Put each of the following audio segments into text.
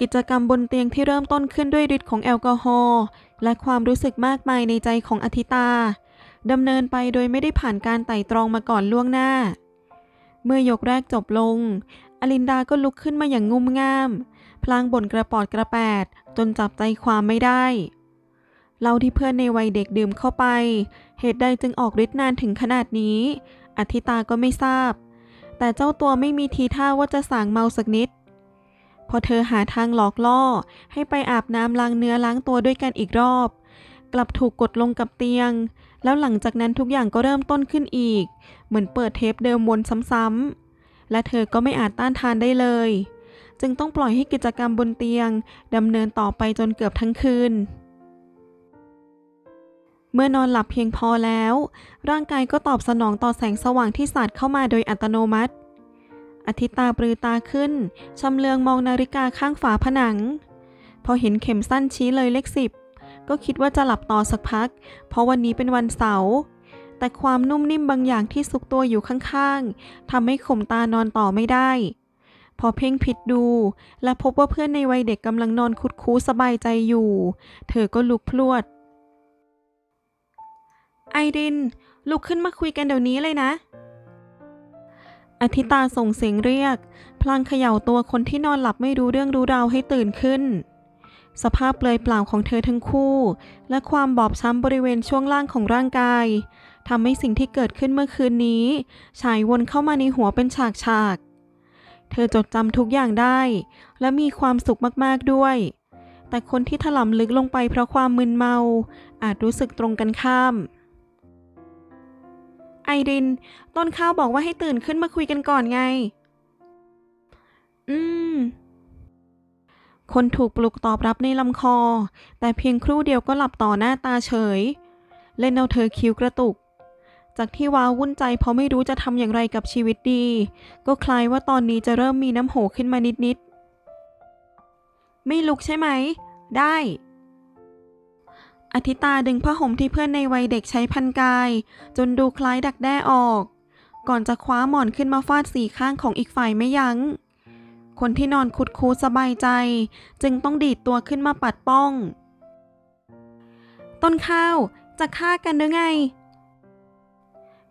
กิจกรรมบนเตียงที่เริ่มต้นขึ้นด้วยฤทธิ์ของแอลกอฮอล์และความรู้สึกมากมายในใจของอธิตาดำเนินไปโดยไม่ได้ผ่านการไต่ตรองมาก่อนล่วงหน้า เมื่อยกแรกจบลง อลินดาก็ลุกขึ้นมาอย่างงุ่มง่าม พลางบ่นกระปอดกระแปด จนจับใจความไม่ได้เหล้าที่เพื่อนในวัยเด็กดื่มเข้าไป เหตุใดจึงออกฤทธิ์นานถึงขนาดนี้ อธิตาก็ไม่ทราบ แต่เจ้าตัวไม่มีทีท่าว่าจะสางเมาสักนิด พอเธอหาทางหลอกล่อ ให้ไปอาบน้ำล้างเนื้อล้างตัวด้วยกันอีกรอบ กลับถูกกดลงกับเตียง แล้วหลังจากนั้นทุกอย่างก็เริ่มต้นขึ้นอีก เหมือนเปิดเทปเดิมวนซ้ำๆ และเธอก็ไม่อาจต้านทานได้เลย จึงต้องปล่อยให้กิจกรรมบนเตียงดำเนินต่อไปจนเกือบทั้งคืนเมื่อนอนหลับเพียงพอแล้ว ร่างกายก็ตอบสนองต่อแสงสว่างที่สาดเข้ามาโดยอัตโนมัติ อาทิตย์ตาปรือตาขึ้น ชำเลืองมองนาฬิกาข้างฝาผนัง พอเห็นเข็มสั้นชี้เลยเลขสิบก็คิดว่าจะหลับต่อสักพัก เพราะวันนี้เป็นวันเสาร์แต่ความนุ่มนิ่มบางอย่างที่ซุกตัวอยู่ข้างๆทำให้ข่มตานอนต่อไม่ได้ พอเพ่งผิดดู และพบว่าเพื่อนในวัยเด็กกำลังนอนคุดคู้สบายใจอยู่ เธอก็ลุกพลวด ไอริน ลุกขึ้นมาคุยกันเดี๋ยวนี้เลยนะ อธิตาส่งเสียงเรียก พลางเขย่าตัวคนที่นอนหลับไม่รู้เรื่องรู้ราวให้ตื่นขึ้น สภาพเปลือยเปล่าของเธอทั้งคู่ และความบอบช้ำบริเวณช่วงล่างของร่างกายทำให้สิ่งที่เกิดขึ้นเมื่อคืนนี้ ฉายวนเข้ามาในหัวเป็นฉากฉากเธอจดจำทุกอย่างได้ และมีความสุขมากๆด้วย แต่คนที่ถลำลึกลงไปเพราะความมึนเมา อาจรู้สึกตรงกันข้าม ไอริน ต้นข้าวบอกว่าให้ตื่นขึ้นมาคุยกันก่อนไง อืม คนถูกปลุกตอบรับในลำคอ แต่เพียงครู่เดียวก็หลับต่อหน้าตาเฉย เล่นเอาเธอคิ้วกระตุก จากที่ว้าวุ่นใจเพราะไม่รู้จะทำอย่างไรกับชีวิตดี ก็คล้ายว่าตอนนี้จะเริ่มมีน้ำโหขึ้นมานิดๆ ไม่ลุกใช่ไหม ได้ อธิตาดึงผ้าห่มที่เพื่อนในวัยเด็กใช้พันกาย จนดูคล้ายดักแด้ออก ก่อนจะคว้าหมอนขึ้นมาฟาดสีข้างของอีกฝ่ายไม่ยัง้ง คนที่นอนคุดคูสบายใจ จึงต้องดีดตัวขึ้นมาปัดป้อง ต้นข้าวจะฆ่ากันหรือไง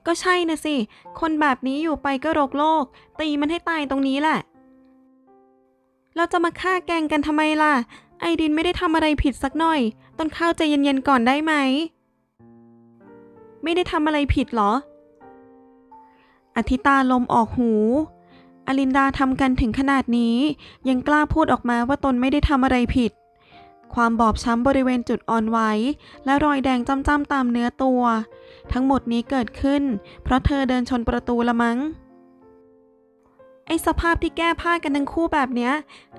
ก็ใช่นะสิ คนแบบนี้อยู่ไปก็โรคโลก ตีมันให้ตายตรงนี้แหละ เราจะมาฆ่าแกงกันทำไมล่ะ ไอดินไม่ได้ทำอะไรผิดสักหน่อย ต้นข้าวใจเย็นๆก่อนได้ไหม ไม่ได้ทำอะไรผิดเหรอ อธิตาลมออกหู อลินดาทำกันถึงขนาดนี้ ยังกล้าพูดออกมาว่าตนไม่ได้ทำอะไรผิด ความบอบช้ำบริเวณจุดอ่อนไหวและรอยแดงจ้ำๆตามเนื้อตัว ทั้งหมดนี้เกิดขึ้น เพราะเธอเดินชนประตูละมั้ง ไอสภาพที่แก้ผ้ากันทั้งคู่แบบเนี้ย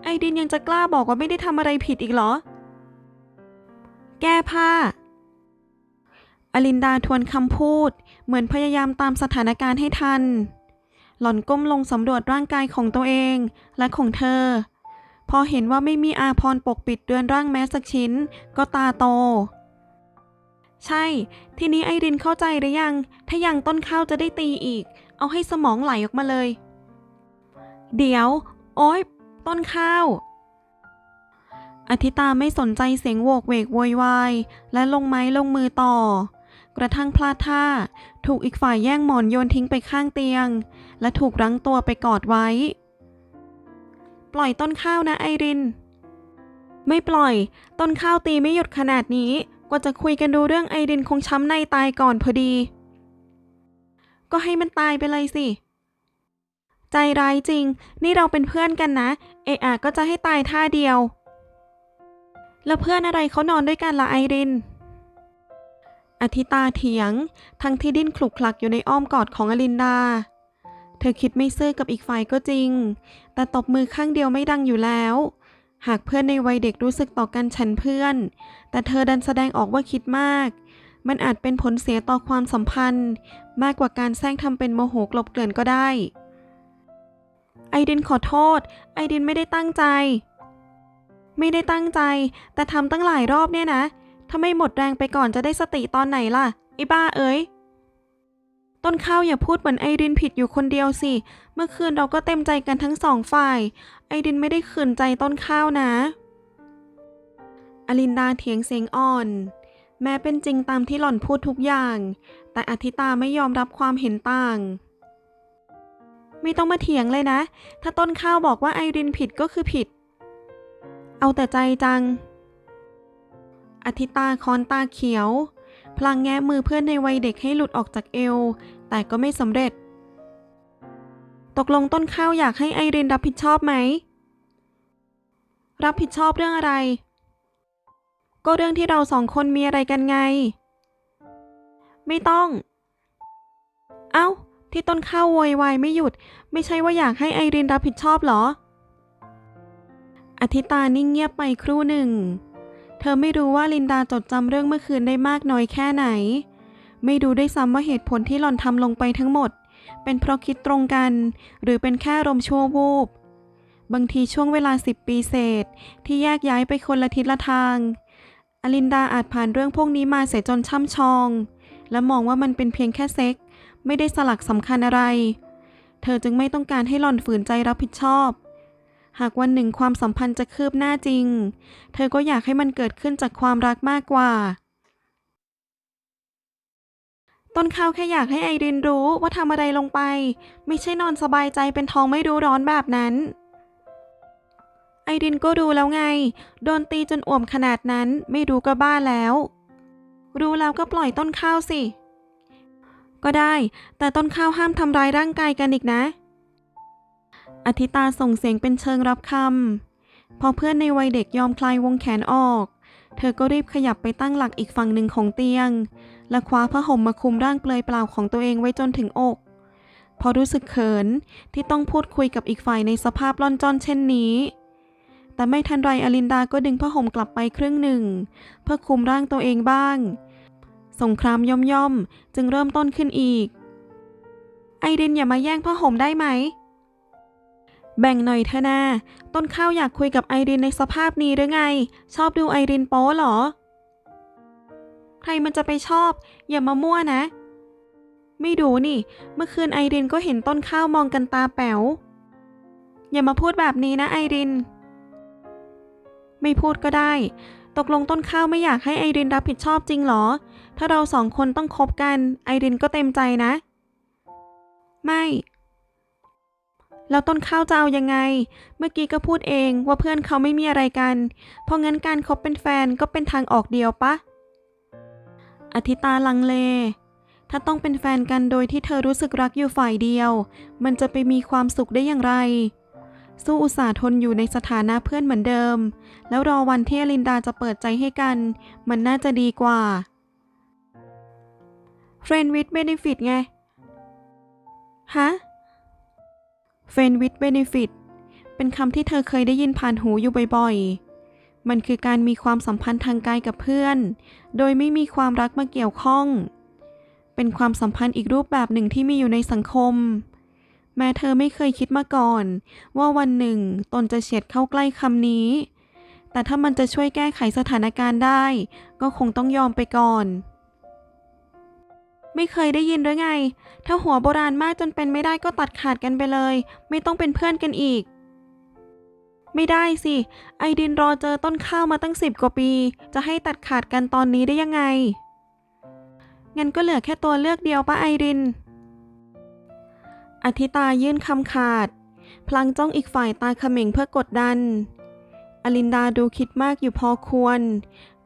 ไอดินยังจะกล้าบอกว่าไม่ได้ทำอะไรผิดอีกเหรอ แก้ผ้า อลินดาทวนคำพูด เหมือนพยายามตามสถานการณ์ให้ทัน หล่อนก้มลงสำรวจร่างกายของตัวเองและของเธอ พอเห็นว่าไม่มีอาพรปกปิดเรือนร่างแม้สักชิ้น ก็ตาโต ใช่ ทีนี้ไอรินเข้าใจหรือยัง ถ้ายังต้นข้าวจะได้ตีอีก เอาให้สมองไหลออกมาเลย เดี๋ยว โอ๊ย ต้นข้าว อธิตาไม่สนใจเสียงโวกเวกโวยวาย และลงไม้ลงมือต่อ กระทั่งพลาดท่า ถูกอีกฝ่ายแย่งหมอนโยนทิ้งไปข้างเตียง และถูกรั้งตัวไปกอดไว้ ปล่อยต้นข้าวนะไอริน ไม่ปล่อย ต้นข้าวตีไม่หยุดขนาดนี้กว่าจะคุยกันดูเรื่องไอรินคงช้ำในตายก่อนพอดี ก็ให้มันตายไปเลยสิ ใจร้ายจริง นี่เราเป็นเพื่อนกันนะ เอะอะก็จะให้ตายท่าเดียว แล้วเพื่อนอะไรเขานอนด้วยกันละไอริน อธิตาเถียง ทั้งที่ดิ้นคลุกคลักอยู่ในอ้อมกอดของอลินดา เธอคิดไม่ซื่อกับอีกฝ่ายก็จริง แต่ตบมือข้างเดียวไม่ดังอยู่แล้ว หากเพื่อนในวัยเด็กรู้สึกต่อกันฉันเพื่อน แต่เธอดันแสดงออกว่าคิดมากมันอาจเป็นผลเสียต่อความสัมพันธ์ มากกว่าการแซงทำเป็นโมโหกลบเกลื่อนก็ได้ ไอดินขอโทษ ไอดินไม่ได้ตั้งใจ ไม่ได้ตั้งใจ แต่ทำตั้งหลายรอบเนี่ยนะถ้าไม่หมดแรงไปก่อนจะได้สติตอนไหนล่ะไอ้บ้าเอ้ยต้นข้าวอย่าพูดเหมือนไอรินผิดอยู่คนเดียวสิ เมื่อคืนเราก็เต็มใจกันทั้งสองฝ่าย ไอรินไม่ได้ขืนใจต้นข้าวนะ อลินดาเถียงเสียงอ่อน แม้เป็นจริงตามที่หล่อนพูดทุกอย่าง แต่อธิตาไม่ยอมรับความเห็นต่าง ไม่ต้องมาเถียงเลยนะ ถ้าต้นข้าวบอกว่าไอรินผิดก็คือผิด เอาแต่ใจจัง อธิตาคอนตาเขียว พลางแง้มือเพื่อนในวัยเด็กให้หลุดออกจากเอว แต่ก็ไม่สำเร็จ ตกลงต้นข้าวอยากให้ไอรินรับผิดชอบไหม รับผิดชอบเรื่องอะไร ก็เรื่องที่เราสองคนมีอะไรกันไง ไม่ต้อง เอ้า ที่ต้นข้าวโวยวายไม่หยุด ไม่ใช่ว่าอยากให้ไอรินรับผิดชอบเหรอ อธิตานิ่งเงียบไปครู่หนึ่ง เธอไม่รู้ว่าลินดาจดจำเรื่องเมื่อคืนได้มากน้อยแค่ไหน ไม่รู้ได้ซ้ำว่าเหตุผลที่หล่อนทำลงไปทั้งหมด เป็นเพราะคิดตรงกัน หรือเป็นแค่ลมชั่ววูบบางทีช่วงเวลาสิบปีเศษ ที่แยกย้ายไปคนละทิศละทาง อลินดาอาจผ่านเรื่องพวกนี้มาเสียจนช่ำชอง และมองว่ามันเป็นเพียงแค่เซ็ก ไม่ได้สลักสำคัญอะไร เธอจึงไม่ต้องการให้หล่อนฝืนใจรับผิดชอบ หากวันหนึ่งความสัมพันธ์จะคืบหน้าจริง เธอก็อยากให้มันเกิดขึ้นจากความรักมากกว่า ต้นข้าวแค่อยากให้ไอรินรู้ว่าทำอะไรลงไป ไม่ใช่นอนสบายใจเป็นท้องไม่รู้ร้อนแบบนั้นไอรินก็รู้แล้วไง โดนตีจนอ่วมขนาดนั้นไม่รู้ก็บ้าแล้ว รู้แล้วก็ปล่อยต้นข้าวสิ ก็ได้ แต่ต้นข้าวห้ามทำร้ายร่างกายกันอีกนะ อธิตาส่งเสียงเป็นเชิงรับคำ พอเพื่อนในวัยเด็กยอมคลายวงแขนออก เธอก็รีบขยับไปตั้งหลักอีกฝั่งหนึ่งของเตียง และคว้าผ้าห่มมาคลุมร่างเปลือยเปล่าของตัวเองไว้จนถึงอก พอรู้สึกเขินที่ต้องพูดคุยกับอีกฝ่ายในสภาพล่อนจ้อนเช่นนี้แต่ไม่ทันไรอลินดาก็ดึงผ้าห่มกลับไปครึ่งหนึ่ง เพื่อคลุมร่างตัวเองบ้าง สงครามย่อมๆ จึงเริ่มต้นขึ้นอีก ไอรินอย่ามาแย่งผ้าห่มได้ไหม แบ่งหน่อยเถอะนาต้นข้าวอยากคุยกับไอรินในสภาพนี้หรือไง ชอบดูไอรินโป๊เหรอ ใครมันจะไปชอบ อย่ามามั่วนะ ไม่ดูนี่ เมื่อคืนไอรินก็เห็นต้นข้าวมองกันตาแป๋ว อย่ามาพูดแบบนี้นะไอริน ไม่พูดก็ได้ ตกลงต้นข้าวไม่อยากให้ไอรินรับผิดชอบจริงเหรอ ถ้าเราสองคนต้องคบกัน ไอรินก็เต็มใจนะ ไม่ แล้วต้นข้าวจะเอายังไง เมื่อกี้ก็พูดเองว่าเพื่อนเขาไม่มีอะไรกัน เพราะงั้นการคบเป็นแฟนก็เป็นทางออกเดียวปะ อธิตาลังเล ถ้าต้องเป็นแฟนกันโดยที่เธอรู้สึกรักอยู่ฝ่ายเดียว มันจะไปมีความสุขได้อย่างไรสู้อุตส่าห์ทนอยู่ในสถานะเพื่อนเหมือนเดิม แล้วรอวันที่อลินดาจะเปิดใจให้กัน มันน่าจะดีกว่า Friend with benefit ไง ฮะ Friend with benefit เป็นคำที่เธอเคยได้ยินผ่านหูอยู่บ่อยๆ มันคือการมีความสัมพันธ์ทางกายกับเพื่อน โดยไม่มีความรักมาเกี่ยวข้อง เป็นความสัมพันธ์อีกรูปแบบหนึ่งที่มีอยู่ในสังคม แม้เธอไม่เคยคิดมาก่อน ว่าวันหนึ่งตนจะเฉียดเข้าใกล้คำนี้ แต่ถ้ามันจะช่วยแก้ไขสถานการณ์ได้ ก็คงต้องยอมไปก่อน ไม่เคยได้ยินหรือไง ถ้าหัวโบราณมากจนเป็นไม่ได้ก็ตัดขาดกันไปเลย ไม่ต้องเป็นเพื่อนกันอีก ไม่ได้สิ ไอดินรอเจอต้นข้าวมาตั้งสิบกว่าปี จะให้ตัดขาดกันตอนนี้ได้ยังไง งั้นก็เหลือแค่ตัวเลือกเดียวปะไอริน อธิตายื่นคำขาด พลางจ้องอีกฝ่ายตาเขม่งเพื่อกดดัน อลินดาดูคิดมากอยู่พอควร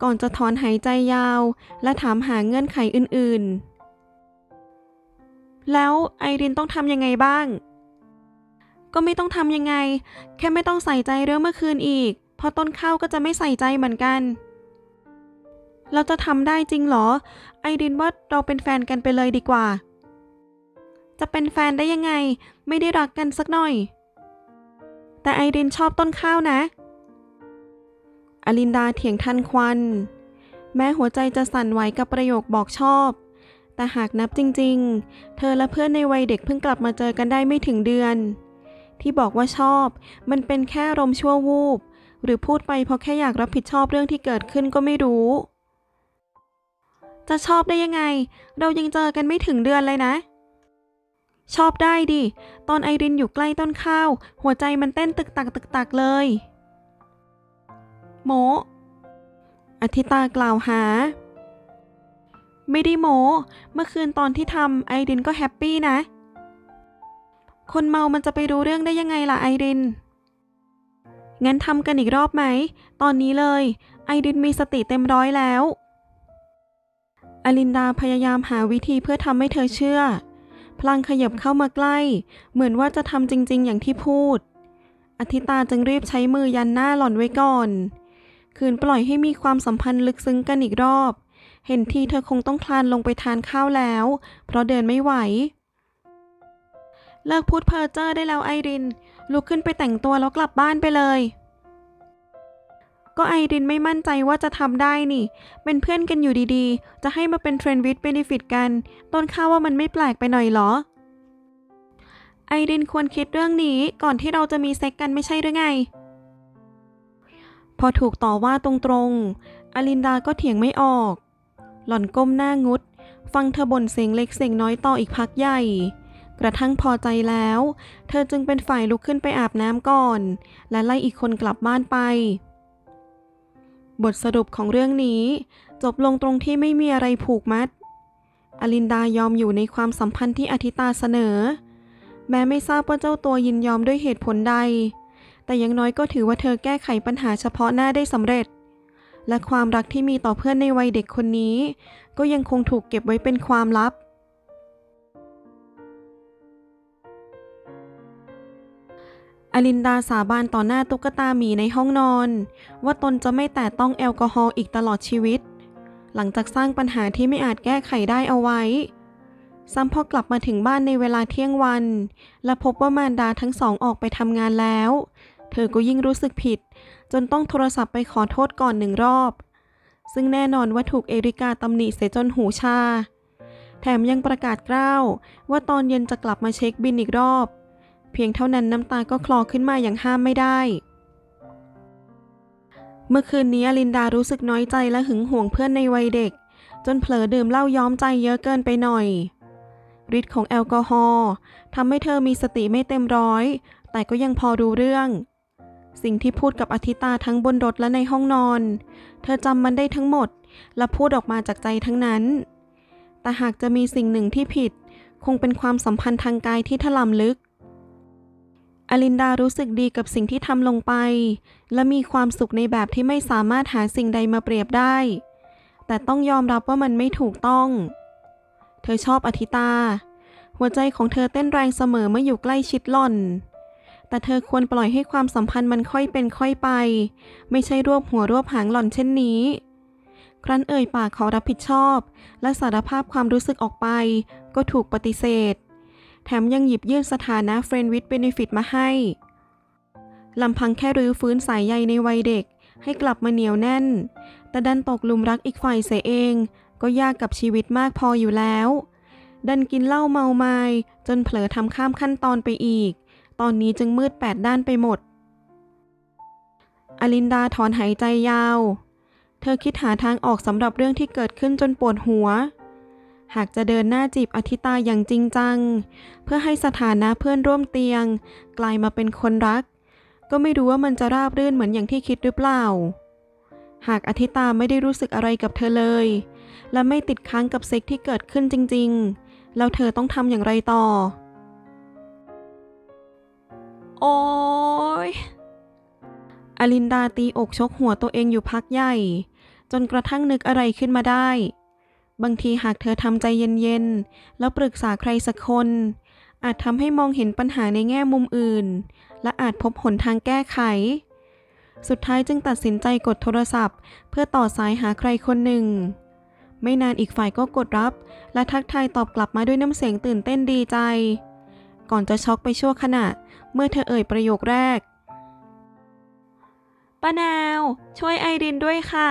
ก่อนจะถอนหายใจยาว และถามหาเงื่อนไขอื่นๆ แล้วไอรินต้องทำยังไงบ้าง ก็ไม่ต้องทำยังไง แค่ไม่ต้องใส่ใจเรื่องเมื่อคืนอีก เพราะต้นข้าวก็จะไม่ใส่ใจเหมือนกัน เราจะทำได้จริงเหรอ ไอรินว่าเราเป็นแฟนกันไปเลยดีกว่า จะเป็นแฟนได้ยังไง ไม่ได้รักกันสักหน่อย แต่ไอรินชอบต้นข้าวนะ อลินดาเถียงทันควัน แม้หัวใจจะสั่นไหวกับประโยคบอกชอบ แต่หากนับจริงๆ เธอและเพื่อนในวัยเด็กเพิ่งกลับมาเจอกันได้ไม่ถึงเดือน ที่บอกว่าชอบ มันเป็นแค่รมชั่ววูบ หรือพูดไปเพราะแค่อยากรับผิดชอบเรื่องที่เกิดขึ้นก็ไม่รู้ จะชอบได้ยังไง เรายังเจอกันไม่ถึงเดือนเลยนะ ชอบได้ดิ ตอนไอรินอยู่ใกล้ต้นข้าว หัวใจมันเต้นตึกตักตึกตักเลยโมอธิตากล่าวหา ไม่ได้โมเมื่อคืนตอนที่ทำไอรินก็แฮปปี้นะ คนเมามันจะไปรู้เรื่องได้ยังไงล่ะไอริน งั้นทำกันอีกรอบไหม ตอนนี้เลย ไอรินมีสติเต็มร้อยแล้ว อลินดาพยายามหาวิธีเพื่อทำให้เธอเชื่อ พลางขยับเข้ามาใกล้ เหมือนว่าจะทำจริง ๆ อย่างที่พูด อธิตาจึงรีบใช้มือยันหน้าหล่อนไว้ก่อน คืนปล่อยให้มีความสัมพันธ์ลึกซึ้งกันอีกรอบ เห็นทีเธอคงต้องคลานลงไปทานข้าวแล้ว เพราะเดินไม่ไหว เลิกพูดเพ้อเจ้อได้แล้วไอริน ลุกขึ้นไปแต่งตัวแล้วกลับบ้านไปเลย ก็ไอรินไม่มั่นใจว่าจะทำได้นี่ เป็นเพื่อนกันอยู่ดีๆ จะให้มาเป็นเทรนด์วิดเบนฟิตกัน ต้นข้าวว่ามันไม่แปลกไปหน่อยเหรอ ไอรินควรคิดเรื่องนี้ก่อนที่เราจะมีเซ็กกันไม่ใช่หรือไงพอถูกต่อว่าตรงๆ อลินดาก็เถียงไม่ออก หล่อนก้มหน้างุด ฟังเธอบ่นเสียงเล็กเสียงน้อยต่ออีกพักใหญ่ กระทั่งพอใจแล้ว เธอจึงเป็นฝ่ายลุกขึ้นไปอาบน้ำก่อน และไล่อีกคนกลับบ้านไป บทสรุปของเรื่องนี้ จบลงตรงที่ไม่มีอะไรผูกมัด อลินดายอมอยู่ในความสัมพันธ์ที่อธิตาเสนอ แม้ไม่ทราบว่าเจ้าตัวยินยอมด้วยเหตุผลใด แต่อยังน้อยก็ถือว่าเธอแก้ไขปัญหาเฉพาะหน้าได้สำเร็จ และความรักที่มีต่อเพื่อนในวัยเด็กคนนี้ ก็ยังคงถูกเก็บไว้เป็นความลับ อลินดาสาบานต่อหน้าตุ๊กตาหมีในห้องนอน ว่าตนจะไม่แตะต้องแอลกอฮอล์อีกตลอดชีวิต หลังจากสร้างปัญหาที่ไม่อาจแก้ไขได้เอาไว้ ซ้ำพอกลับมาถึงบ้านในเวลาเที่ยงวัน และพบว่ามารดาทั้งสองออกไปทำงานแล้ว เธอก็ยิ่งรู้สึกผิด จนต้องโทรศัพท์ไปขอโทษก่อนหนึ่งรอบ ซึ่งแน่นอนว่าถูกเอริกาตำหนิเสียจนหูชา แถมยังประกาศกล้าวว่าตอนเย็นจะกลับมาเช็คบินอีกรอบ เพียงเท่านั้นน้ำตาก็คลอขึ้นมาอย่างห้ามไม่ได้ เมื่อคืนนี้อลินดารู้สึกน้อยใจและหึงหวงเพื่อนในวัยเด็ก จนเผลอดื่มเหล้าย้อมใจเยอะเกินไปหน่อยฤทธิ์ของแอลกอฮอล์ทำให้เธอมีสติไม่เต็มร้อย แต่ก็ยังพอรู้เรื่อง สิ่งที่พูดกับอธิตาทั้งบนรถและในห้องนอน เธอจำมันได้ทั้งหมด และพูดออกมาจากใจทั้งนั้น แต่หากจะมีสิ่งหนึ่งที่ผิด คงเป็นความสัมพันธ์ทางกายที่ถล่ำลึก อลินดารู้สึกดีกับสิ่งที่ทำลงไป และมีความสุขในแบบที่ไม่สามารถหาสิ่งใดมาเปรียบได้ แต่ต้องยอมรับว่ามันไม่ถูกต้อง เธอชอบอธิตา หัวใจของเธอเต้นแรงเสมอเมื่ออยู่ใกล้ชิดหล่อน แต่เธอควรปล่อยให้ความสัมพันธ์มันค่อยเป็นค่อยไป ไม่ใช่รวบหัวรวบหางหล่อนเช่นนี้ ครั้นเอ่ยปากขอรับผิดชอบ และสารภาพความรู้สึกออกไป ก็ถูกปฏิเสธ แถมยังหยิบยื่นสถานะ Friend with Benefit มาให้ลำพังแค่รื้อฟื้นสายใยในวัยเด็ก ให้กลับมาเหนียวแน่น แต่ดันตกลุมรักอีกฝ่ายเสียเอง ก็ยากกับชีวิตมากพออยู่แล้ว ดันกินเหล้าเมาไมา้จนเผลอทำข้ามขั้นตอนไปอีก ตอนนี้จึงมืดแปดด้านไปหมด อลินดาถอนหายใจยาว เธอคิดหาทางออกสำหรับเรื่องที่เกิดขึ้นจนปวดหัว หากจะเดินหน้าจีบอธิตาอย่างจริงจัง เพื่อให้สถานะเพื่อนร่วมเตียง กลายมาเป็นคนรัก ก็ไม่รู้ว่ามันจะราบรื่นเหมือนอย่างที่คิดหรือเปล่า หากอธิตาไม่ได้รู้สึกอะไรกับเธอเลย และไม่ติดค้างกับเซ็กที่เกิดขึ้นจริง ๆ แล้วเธอต้องทำอย่างไรต่อ โอ้ยอลินดาตีอกชกหัวตัวเองอยู่พักใหญ่ จนกระทั่งนึกอะไรขึ้นมาได้ บางทีหากเธอทำใจเย็นๆ แล้วปรึกษาใครสักคน อาจทำให้มองเห็นปัญหาในแง่มุมอื่น และอาจพบหนทางแก้ไข สุดท้ายจึงตัดสินใจกดโทรศัพท์ เพื่อต่อสายหาใครคนหนึ่ง ไม่นานอีกฝ่ายก็กดรับ และทักทายตอบกลับมาด้วยน้ำเสียงตื่นเต้นดีใจ ก่อนจะช็อกไปชั่วขณะ เมื่อเธอเอ่ยประโยคแรกป้านาว ช่วยไอรินด้วยค่ะ